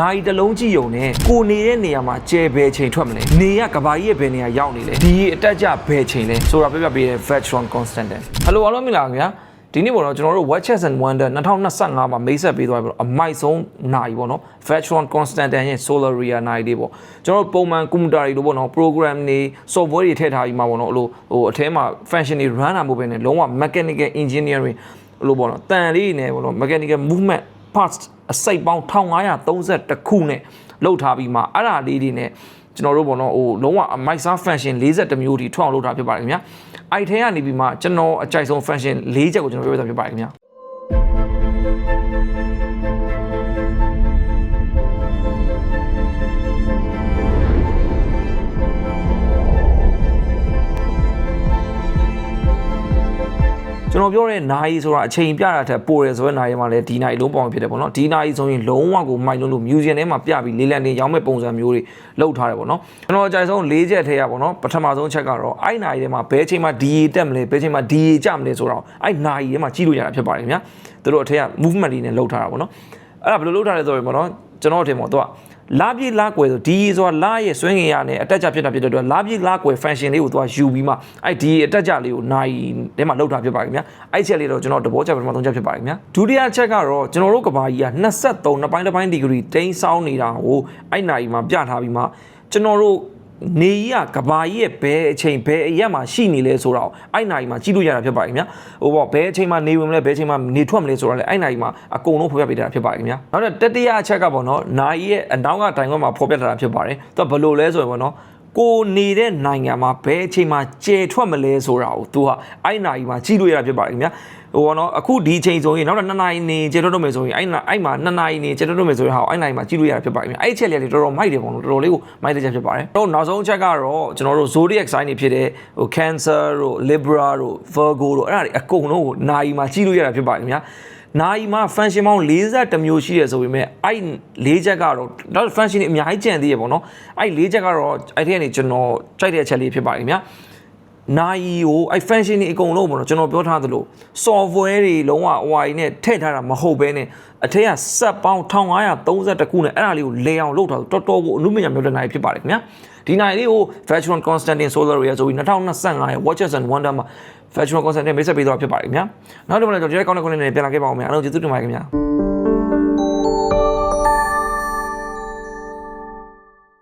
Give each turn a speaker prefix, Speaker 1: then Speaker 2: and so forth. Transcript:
Speaker 1: နိုင်တစ်လုံးကြည့်ုံနဲ့ကိုနေတဲ့နေရာမှာကျဲဘယ်ချိန်ထွက်မလဲနေရကဘာကြီးရဲ့ဘယ်နေရာရောက်နေလဲဒီအတက်ကြဘယ်ချိန်လဲဆိုတာပြပြပေးတဲ့ Vectron Constantin ဟယ်လိုအားလုံးမင်္ဂလာပါခင်ဗျာဒီနေ့ပေါ့နော်ကျွန်တော်တို့ Watches and Wonder 2025မှာမိတ်ဆက်ပေးသွားပြီပေါ့နော်အမိုက်ဆုံးနိုင်ပေါ့နော် Vectron Constantin ရဲ့ Solaria နိုင်လေးပေါ့ကျွန်တော်တို့ပုံမှန်ကွန်ပျူတာတွေလိုပေါ့နော် program တွေ software တွေထည့်ထားပြီးမှပေါ့နော်အဲ့လိုဟိုအထဲမှာ function တွေ run တာမဟုတ်ဘဲနဲ့လုံးဝ mechanical engineering လို့ပေါ့နော်တန်လေးနဲ့ပေါ့နော် mechanical movement parts အစိတ်ပေါင်း1532ခုနဲ့လောက်ထားပြီးမှအဲ့ဒါလေးတွေနဲ့ကျွန်တော်တို့ပေါ့နော်ဟိုလုံးဝ micro function 40မျိုးထိထွအောင်လုပ်တာဖြစ်ပါတယ်ခင်ဗျာအဲ့ထဲကနေပြီးမှကျွန်တော်အကြိုက်ဆုံး function ၄ချက်ကိုကျွန်တော်ပြောပြတာဖြစ်ပါတယ်ခင်ဗျာ ကျွန်တော်ပြောတဲ့နိုင်ဆိုတာအချိန်ပြတာထက်ပိုတယ်ဆိုတဲ့နိုင်မှာလည်းဒီနိုင်လုံးပေါင်းဖြစ်တယ်ပေါ့နော်ဒီနိုင်ဆိုရင်လုံးဝကိုမိုက်လုံးလို့ museum ထဲမှာပြပြီးလေးလံနေရောင်းမဲ့ပုံစံမျိုးတွေလုပ်ထားတယ်ပေါ့နော်ကျွန်တော်အကြိုက်ဆုံး၄ချက်ထဲရပေါ့နော်ပထမဆုံးချက်ကတော့အဲ့နိုင်ထဲမှာဘယ်ချိန်မှာ DA တက်မလဲဘယ်ချိန်မှာ DA ကျမလဲဆိုတော့အဲ့နိုင်ထဲမှာကြည့်လို့ရတာဖြစ်ပါတယ်ခင်ဗျာသူတို့အထက်က movement တွေနဲ့လုပ်ထားတာပေါ့နော်အဲ့ဒါဘယ်လိုလုပ်ထားလဲဆိုရင်ပေါ့နော်ကျွန်တော်အထင်ပေါ့သူက လာပြေးလာကွယ်ဆိုဒီဆိုတာလာရဲ့ဆွဲငင်ရနဲ့အတက်ကြဖြစ်တာဖြစ်တဲ့အတွက်လာပြေးလာကွယ် function လေးကိုသူကယူပြီးမှအဲ့ဒီအတက်ကြလေးကိုနိုင်ထဲမှာလောက်တာဖြစ်ပါခင်ဗျာအဲ့ချက်လေးတော့ကျွန်တော်တဘောချက်ပထမဆုံးချက်ဖြစ်ပါခင်ဗျာဒုတိယချက်ကတော့ကျွန်တော်တို့ကဘာကြီးက23နှစ်ပိုင်းတစ်ပိုင်းဒီဂရီတိန်းဆောင်းနေတာကိုအဲ့နိုင်မှာပြထားပြီးမှကျွန်တော်တို့ နေကြီးကကဘာကြီးရဲ့ဘယ်အချိန်ဘယ်အရက်မှာရှိနေလဲဆိုတော့အဲ့နိုင်မှာကြည့်လို့ရတာဖြစ်ပါခင်ဗျာဟိုပေါ့ဘယ်အချိန်မှာနေဝင်မလဲဘယ်အချိန်မှာနေထွက်မလဲဆိုတော့လေအဲ့နိုင်မှာအကုန်လုံးဖော်ပြပေးတာဖြစ်ပါခင်ဗျာနောက်တော့တတိယအချက်ကပေါ့နော်နိုင်ရဲ့အနောက်ကတိုင်ခွက်မှာဖော်ပြထားတာဖြစ်ပါတယ်သူကဘယ်လိုလဲဆိုရင်ပေါ့နော် ကိုနေတဲ့နိုင်ငံမှာဘယ်အချိန်မှာကျေထွက်မလဲဆိုတာကိုသူကအဲ့နိုင်မှာကြည့်လို့ရတာဖြစ်ပါခင်ဗျာဟိုပေါ့နော်အခုဒီချိန်ဆိုရင်နောက်တော့2နာရီနေကျေထွက်တော့မယ်ဆိုရင်အဲ့အဲ့မှာ2နာရီနေကျေထွက်တော့မယ်ဆိုရင်ဟာအဲ့နိုင်မှာကြည့်လို့ရတာဖြစ်ပါခင်ဗျာအဲ့ချက်လေးတွေတော်တော်မိုက်တယ်ပေါ့နော်တော်တော်လေးကိုမိုက်တဲ့ချက်ဖြစ်ပါတယ်တော့နောက်ဆုံးချက်ကတော့ကျွန်တော်တို့ zodiac sign တွေဖြစ်တဲ့ဟို cancer တို့ libra တို့ virgo တို့အဲ့ဒါတွေအကုန်လုံးကိုနာယီမှာကြည့်လို့ရတာဖြစ်ပါခင်ဗျာ နိုင်မှာ function ပေါင်း42မျိုးရှိရဆိုပေမဲ့အဲ့၄ချက်ကတော့တော့ function တွေအများကြီးကျန်သေးရပေါ့နော်အဲ့၄ချက်ကတော့အဲ့ဒီကနေကျွန်တော်ကြိုက်တဲ့အချက်လေးဖြစ်ပါခင်ဗျာနိုင်ကိုအဲ့ function တွေအကုန်လုံးပေါ့နော်ကျွန်တော်ပြောထားသလို software တွေလုံးဝဟိုဟာကြီးနဲ့ထည့်ထားတာမဟုတ်ဘဲနဲ့အထက်ကစက်ပေါင်း1532ခုနဲ့အဲ့ဒါလေးကိုလေအောင်လုပ်ထားတော်တော်ကိုအနုမညာမျိုးတဲ့နိုင်ဖြစ်ပါတယ်ခင်ဗျာဒီနိုင်လေးကို Veteran Constantin Solar ရဲ့ဆိုပြီး2025ရဲ့ Watches and Wonder မှာ Veteran Constantin မိတ်ဆက်ပေးတော့ဖြစ်ပါတယ်ခင်ဗျာနောက်တစ်ခါလည်းကျွန်တော်ဒီကောင်းတဲ့ကောင်းတဲ့နေပြန်လာခဲ့ပါအောင်ခင်ဗျာအားလုံးကျေးဇူးတင်ပါတယ်ခင်ဗျာ